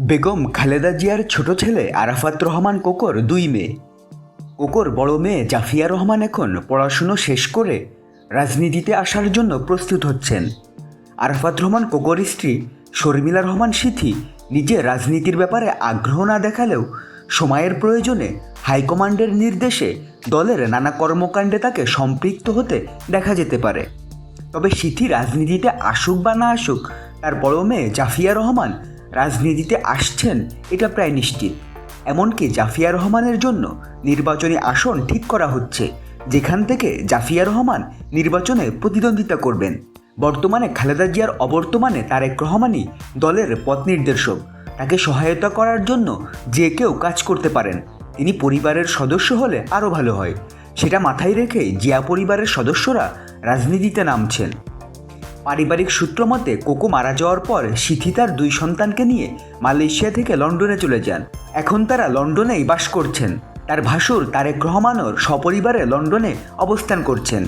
বেগম খালেদা জিয়ার ছোট ছেলে আরাফাত রহমান কোকর দুই মেয়ে। কোকর বড় মেয়ে জাফিয়া রহমান এখন পড়াশুনো শেষ করে রাজনীতিতে আসার জন্য প্রস্তুত হচ্ছেন। আরাফাত রহমান কোকর স্ত্রী শর্মিলা রহমান সিথি নিজে রাজনীতির ব্যাপারে আগ্রহ না দেখালেও সময়ের প্রয়োজনে হাইকমান্ডের নির্দেশে দলের নানা কর্মকাণ্ডে তাকে সম্পৃক্ত হতে দেখা যেতে পারে। তবে সিথি রাজনীতিতে আসুক বা না আসুক, তার বড় মেয়ে জাফিয়া রহমান রাজনীতিতে আসছেন, এটা প্রায় নিশ্চিত। এমনকি জাফিয়া রহমানের জন্য নির্বাচনী আসন ঠিক করা হচ্ছে, যেখান থেকে জাফিয়া রহমান নির্বাচনে প্রতিদ্বন্দ্বিতা করবেন। বর্তমানে খালেদা জিয়ার অবর্তমানে তারেক রহমানই দলের পথ নির্দেশক। তাকে সহায়তা করার জন্য যে কেউ কাজ করতে পারেন। তিনি পরিবারের সদস্য হলে আরও ভালো হয়। সেটা মাথায় রেখে জিয়া পরিবারের সদস্যরা রাজনীতিতে নামছেন। পারিবারিক সূত্র মতে, কোকো মারা যাওয়ার পর সিথি তার দুই সন্তানকে নিয়ে মালয়েশিয়া থেকে লন্ডনে চলে যান। এখন তারা লন্ডনেই বাস করছেন। তার ভাসুর তারেক রহমানর সপরিবারে লন্ডনে অবস্থান করছেন।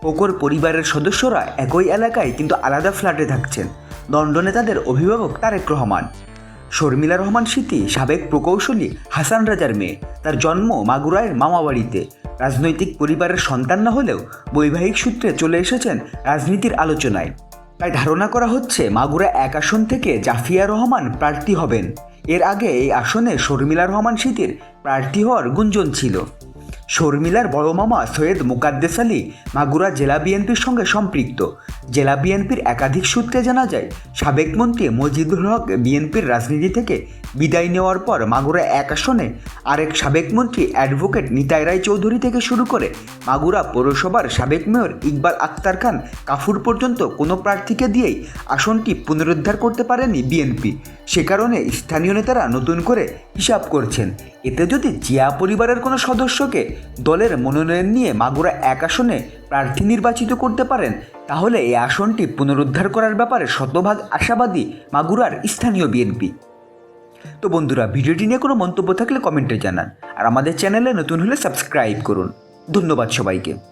কোকোর পরিবারের সদস্যরা একই এলাকায় কিন্তু আলাদা ফ্ল্যাটে থাকছেন। লন্ডনে তাদের অভিভাবক তারেক রহমান। শর্মিলা রহমান স্মৃতি সাবেক প্রকৌশলী হাসান রাজার মেয়ে। তার জন্ম মাগুরায়ের মামাবাড়িতে। রাজনৈতিক পরিবারের সন্তান না হলেও বৈবাহিক সূত্রে চলে এসেছেন রাজনীতির আলোচনায়। তাই ধারণা করা হচ্ছে মাগুরা এক আসন থেকে জাফিয়া রহমান প্রার্থী হবেন। এর আগে এই আসনে শর্মিলা রহমান স্মৃতির প্রার্থী হওয়ার গুঞ্জন ছিল। শর্মিলার বড় মামা সৈয়দ মুকাদ্দেস আলী মাগুরা জেলা বিএনপির সঙ্গে সম্পৃক্ত। জেলা বিএনপির একাধিক সূত্রে জানা যায়, সাবেক মন্ত্রী মজিদুল হক বিএনপির রাজনীতি থেকে বিদায় নেওয়ার পর মাগুরা এক আসনে আরেক সাবেক মন্ত্রী অ্যাডভোকেট নিতাই রায় চৌধুরী থেকে শুরু করে মাগুরা পৌরসভার সাবেক মেয়র ইকবাল আক্তার খান কাফুর পর্যন্ত কোনো প্রার্থীকে দিয়েই আসনটি পুনরুদ্ধার করতে পারেনি বিএনপি। সে কারণে স্থানীয় নেতারা নতুন করে হিসাব করছেন। এতে যদি জিয়া পরিবারের কোনো সদস্যকে দলের মনোনয়ন নিয়ে মাগুরা এক আসনে প্রার্থী নির্বাচিত করতে পারেন, তাহলে এই আসনটি পুনরুদ্ধার করার ব্যাপারে শতভাগ আশাবাদী মাগুরার স্থানীয় বিএনপি। তো বন্ধুরা, ভিডিওটি নিয়ে কোনো মন্তব্য থাকলে কমেন্টে জানান। আর আমাদের চ্যানেলে নতুন হলে সাবস্ক্রাইব করুন। ধন্যবাদ সবাইকে।